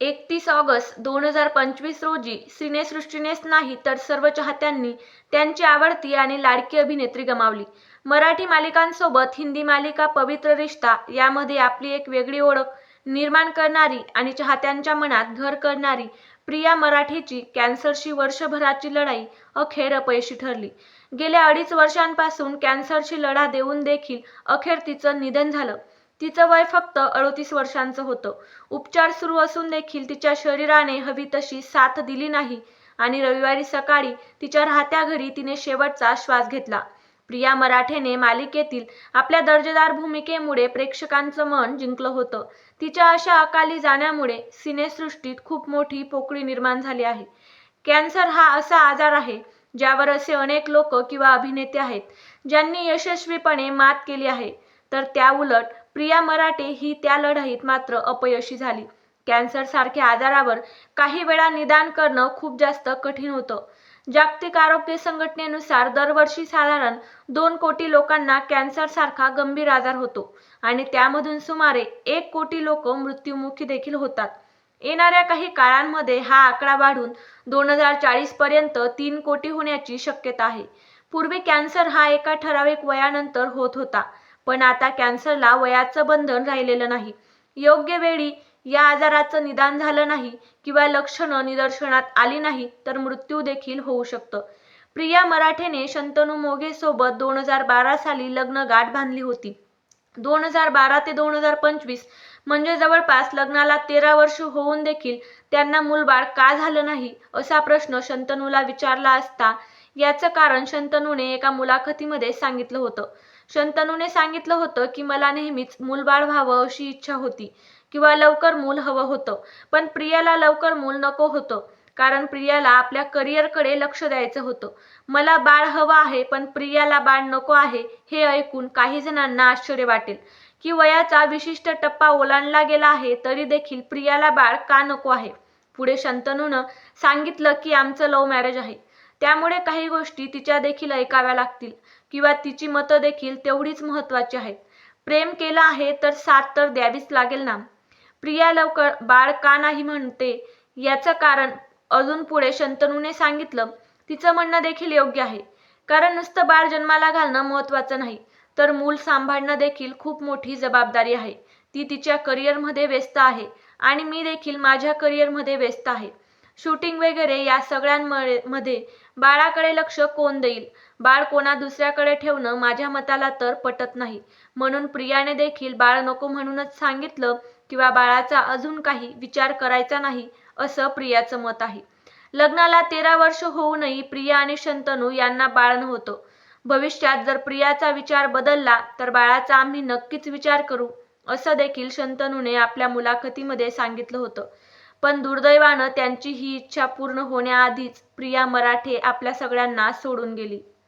एकतीस ऑगस्ट दोन हजार पंचवीस रोजी सिनेसृष्टीनेच नाही तर सर्व चाहत्यांनी त्यांची आवडती आणि लाडकी अभिनेत्री गमावली. मराठी मालिकांसोबत हिंदी मालिका पवित्र रिश्ता यामध्ये आपली एक वेगळी ओळख निर्माण करणारी आणि चाहत्यांच्या मनात घर करणारी प्रिया मराठेची कॅन्सरशी वर्षभराची लढाई अखेर अपयशी ठरली. गेल्या अडीच वर्षांपासून कॅन्सरशी लढा देऊन देखील अखेर तिचं निधन झालं. तिचं वय फक्त अडोतीस वर्षांचं होतं. उपचार सुरू असून देखील तिच्या शरीराने हवी तशी साथ दिली नाही आणि रविवारी सकाळी तिच्या राहत्या घरी तिने शेवटचा श्वास घेतला. प्रिया मराठेने मालिकेतील आपल्या दर्जेदार भूमिकेमुळे प्रेक्षकांचं मन जिंकलं होतं. तिच्या अशा अकाली जाण्यामुळे सिनेसृष्टीत खूप मोठी पोकळी निर्माण झाली आहे. कॅन्सर हा असा आजार आहे ज्यावर असे अनेक लोक किंवा अभिनेते आहेत ज्यांनी यशस्वीपणे मात केली आहे. तर त्याउलट प्रिया मराठे ही त्या लढाईत मात्र अपयशी झाली. कॅन्सर सारख्या आजारावर काही वेळा निदान करणं खूप जास्त कठीण होतं. जागतिक आरोग्य संघटनेनुसार दरवर्षी साधारण दोन कोटी लोकांना कॅन्सर सारखा गंभीर आजार होतो आणि त्यामधून सुमारे एक कोटी लोक मृत्युमुखी देखील होतात. येणाऱ्या काही काळांमध्ये हा आकडा वाढून दोन हजार चाळीस पर्यंत तीन कोटी होण्याची शक्यता आहे. पूर्वी कॅन्सर हा एका ठराविक वयानंतर होत होता. पण आता कॅन्सरला वयाचं बंधन राहिलेलं नाही. योग्य वेळी या आजाराचं निदान झालं नाही किंवा लक्षणं निदर्शनात आली नाही तर मृत्यू देखील होऊ शकतं. प्रिया मराठेने शंतनू मोघे सोबत दोन हजार बारा साली लग्न गाठ बांधली होती. दोन हजार बारा ते दोन हजार पंचवीस म्हणजे जवळपास लग्नाला तेरा वर्ष होऊन देखील त्यांना मूलबाळ का झालं नाही असा प्रश्न शंतनूला विचारला असता याचं कारण शंतनूने एका मुलाखतीमध्ये सांगितलं होतं. शंतनूने सांगितलं होतं की मला नेहमीच मूलबाळ व्हावं अशी इच्छा होती किंवा लवकर मूल हवं होतं. पण प्रियाला लवकर मूल नको होतं कारण प्रियाला आपल्या करिअरकडे लक्ष द्यायचं होतं. मला बाळ हवं आहे पण प्रियाला बाळ नको आहे हे ऐकून काही जणांना आश्चर्य वाटेल. की वयाचा विशिष्ट टप्पा ओलांडला गेला आहे तरी देखील प्रियाला बाळ का नको आहे? पुढे शंतनूनं सांगितलं की आमचं लव्ह मॅरेज आहे. त्यामुळे काही गोष्टी तिच्या देखील ऐकाव्या लागतील किंवा तिची मतं देखील तेवढीच महत्वाची आहेत. प्रेम केलं आहे तर साथ तर द्यावीच लागेल ना? प्रिया लवकर बाळ का नाही म्हणते? याचं कारण अजून पुढे शंतनूने सांगितलं. तिचं म्हणणं देखील योग्य आहे. कारण नुसतं बाळ जन्माला घालणं महत्वाचं नाही. तर मूल सांभाळणं देखील खूप मोठी जबाबदारी आहे. ती तिच्या करिअरमध्ये व्यस्त आहे आणि मी देखील माझ्या करिअरमध्ये व्यस्त आहे. शूटिंग वगैरे या सगळ्यांमध्ये बाळाकडे लक्ष कोण देईल? बाळ कोणा दुसऱ्याकडे ठेवणं माझ्या मताला तर पटत नाही. म्हणून प्रियाने देखील बाळ नको म्हणूनच सांगितलं किंवा बाळाचा अजून काही विचार करायचा नाही असं प्रियाचं मत आहे. लग्नाला तेरा वर्ष होऊनही प्रिया आणि शंतनू यांना बाळ नव्हतं. भविष्यात जर प्रियाचा विचार बदलला तर बाळाचा आम्ही नक्कीच विचार करू असं देखील शंतनूने आपल्या मुलाखतीमध्ये सांगितलं होतं. पण दुर्दैवानं त्यांची ही इच्छा पूर्ण होण्याआधीच प्रिया मराठे आपल्या सगळ्यांना सोडून गेली.